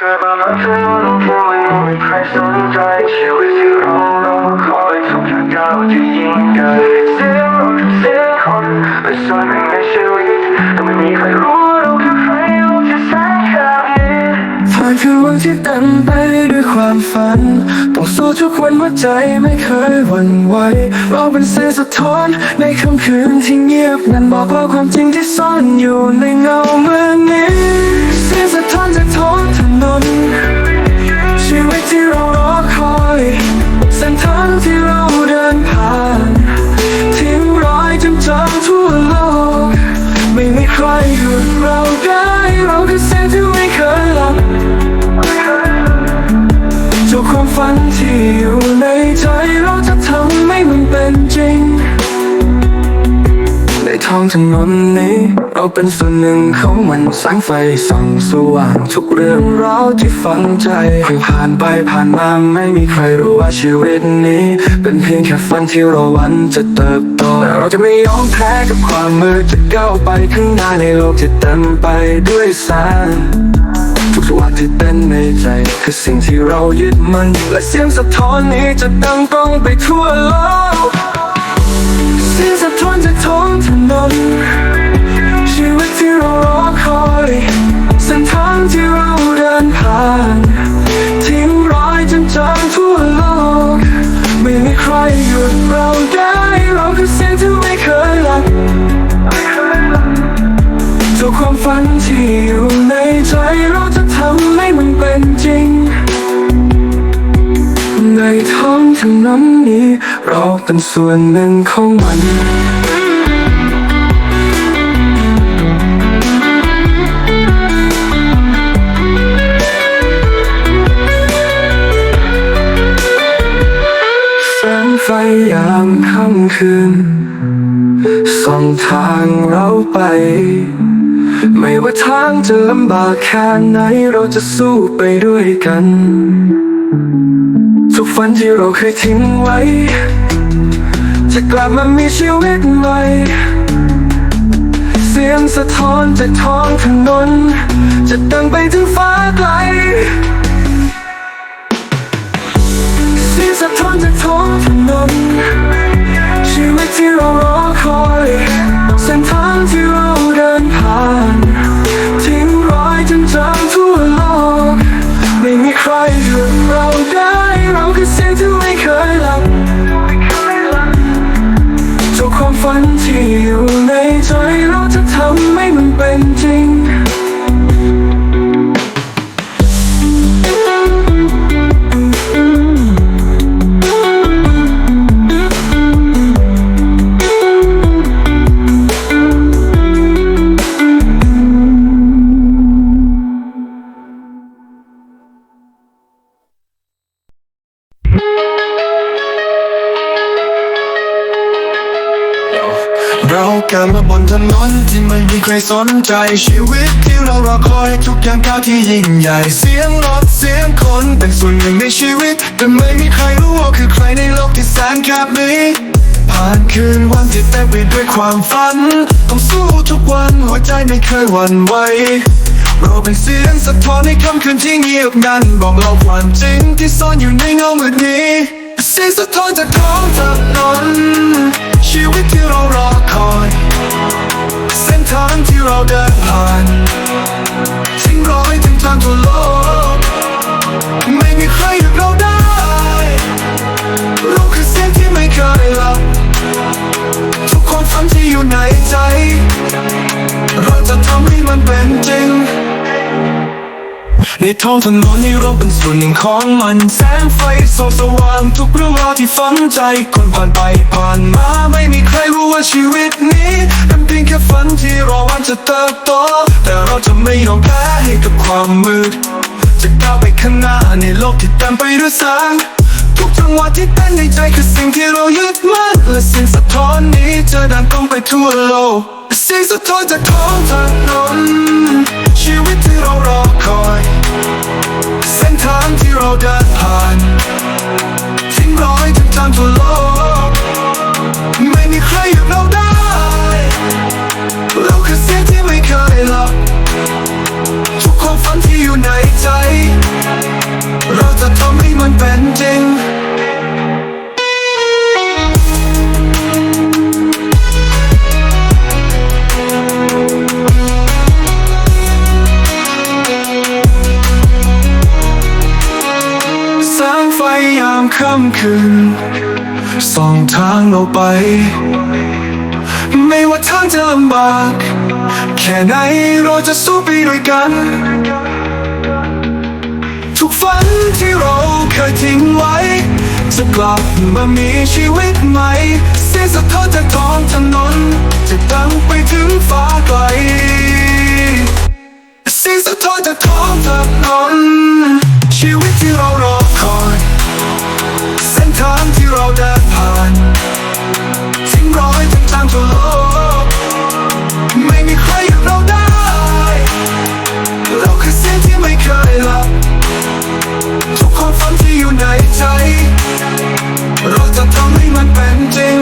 เกิดมาแล้วเธอรู้แค่ไม่มีใครสนใจชีวิตที่เรารอคอยทุกอย่างก้าวที่ยิ่งใหญ่เสียงรถเสียงคนเป็นส่วนหนึ่งในชีวิตแต่ไม่มีใครรู้เราคือใครโลกที่แสนแคบนี้ผ่านคืนวันที่เต็มไปด้วยความฝัน ต้องสู้ทุกวันว่าใจไม่เคยหวั่นไหวเราเป็นเสียงสะท้อนในค่ำคืนที่เงียบ นั้นบอกว่าความจริงที่ซ่อนอยู่ในเงาเมื่อนี้ องถนนนี้ เราเป็นส่วนหนึ่งของมันแสงไฟส่องสว่างทุกเรื่องราวที่ฝังใจผ่านไปผ่านมาไม่มีใครรู้ว่าชีวิตนี้ เป็นเพียงแค่ฝันที่เราหวันจะเติบโตแต่เราจะไม่ยอมแพ้กับความมืดจะก้าวไปข้างหน้าในโลกที่เต็มไปด้วยแสงทุกสวัสที่เต้นในใจ คือสิ่งที่เรายึดมันและเสียงสะท้อนนี้จะดังก้องไปทั่วโลก สียงสะท้อนจากท้องถนนชีวิตที่เรารอคอยเส้นทางที่เราเดินผ่านทิ้งรอยจำจำทั่วโลก ไม่มีใครหยุดเราได้เราคือเสียงที่ไม่เคยหลับเจ้าความฝันที่อยู่ในใจเราจะทำให้มันเป็นจริง ท้องถนนนี้ เราเป็นส่วนหนึ่งของมันแสงไฟยามค่ำคืนส่องทางเราไปไม่ว่าทางจะลำบากแค่ไหนเราจะสู้ไปด้วยกัน ฝันที่เราเคยทิ้งไว้ จะกลับมามีชีวิตใหม่ เสียงสะท้อนจากท้องถนน จะดังไปถึงฟ้าไกล มันเป็นจริง เราเกิดมาบนถนนที่ไม่มีใครสนใจชีวิตที่เรารอคอยทุกอย่างก้าวที่ยิ่งใหญ่เสียงรถเสียงคนเป็นส่วนหนึ่งในชีวิต แต่ไม่มีใครรู้ว่าคือใครในโลกที่แสนแคบนี้ผ่านคืนวันที่เต็มไปด้วยความฝัน ต้องสู้ทุกวันหัวใจไม่เคยหวั่นไหวเราเป็นเสียงสะท้อนในค่ำคืนที่เงียบงัน บอกเราความจริงที่ซ่อนอยู่ในเงามืดนี้เสียงสะท้อนจากท้องถนน ชีวิตที่เรารอคอย เส้นทางที่เราเดินผ่านทิ้งรอ ในท้องถนนนี้เราเป็นส่วนหนึ่งของมันแสงไฟส่องสว่างทุกเรื่องราวที่ฝังใจคนผ่านไปผ่านมาไม่มีใครรู้ว่าชีวิตนี้เป็นเพียงแค่ฝันที่รอวันจะเติบโตแต่เราจะไม่ยอมแพ้ให้กับความมืดจะก้าวไปข้างหน้าในโลกที่เต็มไปด้วยแสงทุกจังหวะที่เต้นในใจคือสิ่งที่เรายึดมั่นและสียงสะท้อนนี้จะดังก้องไปทั่วโลกสียงสะท้อนจากท้องถนนชีวิตที่เรารอ ผ่านทิ้งรอยถึงทางทั่วโลก ยามค่ำคืนส่องทางเราไป ไม่ว่าทางจะลำบาก แค่ไหนเราจะสู้ไปด้วยกัน ทุกฝันที่เราเคยทิ้งไว้ จะกลับมามีชีวิตใหม่เสียงสะท้อนจากท้องถนนจะดังไปถึง painting